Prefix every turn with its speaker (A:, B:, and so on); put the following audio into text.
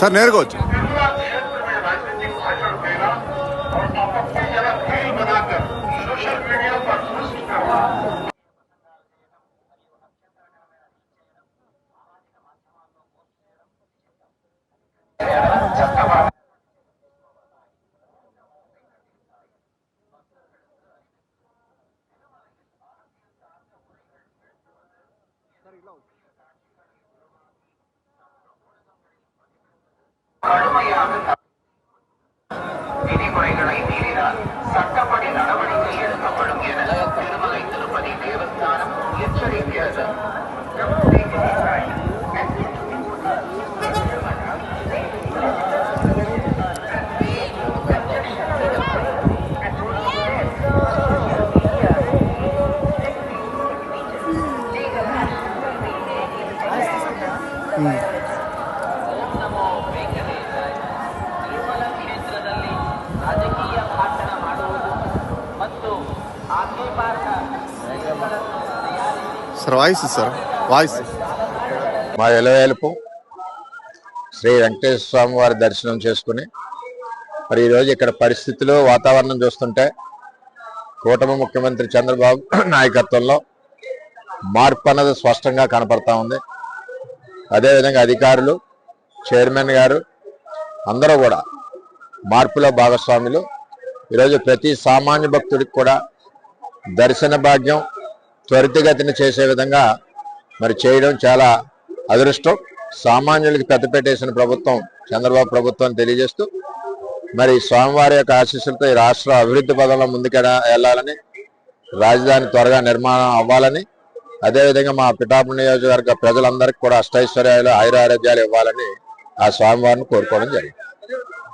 A: Sir ನೇರ್ಗೋಚು reload.
B: கடுமையாக விதிமுறைகளை மீறினால் சட்டப்படி நடவடிக்கை எடுக்கப்படும் என திருமலை திருப்பதி தேவஸ்தானம் எச்சரிக்கிறது ನಮೋ
C: సార్ వాయిస్ సార్. వాయిస్.
D: మా ఎలవేలుపు శ్రీ వెంకటేశ్వర స్వామి వారి దర్శనం చేసుకుని మరి ఈరోజు ఇక్కడ పరిస్థితులు వాతావరణం చూస్తుంటే కూటమి ముఖ్యమంత్రి చంద్రబాబు నాయకత్వంలో మార్పు అన్నది స్పష్టంగా కనపడతా ఉంది. అదేవిధంగా అధికారులు చైర్మన్ గారు అందరూ కూడా మార్పులో భాగస్వాములు. ఈరోజు ప్రతి సామాన్య భక్తుడికి కూడా దర్శన భాగ్యం త్వరితగతిన చేసే విధంగా మరి చేయడం చాలా అదృష్టం. సామాన్యులకి పెద్దపెట్టేసిన ప్రభుత్వం చంద్రబాబు ప్రభుత్వం తెలియజేస్తూ మరి స్వామివారి యొక్క ఆశీస్సులతో ఈ రాష్ట్ర అభివృద్ధి పదంలో ముందుకు వెళ్ళాలని రాజధాని త్వరగా నిర్మాణం అవ్వాలని అదేవిధంగా మా పిఠాపు నియోజకవర్గ ప్రజలందరికీ కూడా అష్టైశ్వర్యాలు ఆయురారోగ్యాలు ఇవ్వాలని ఆ స్వామివారిని కోరుకోవడం జరిగింది.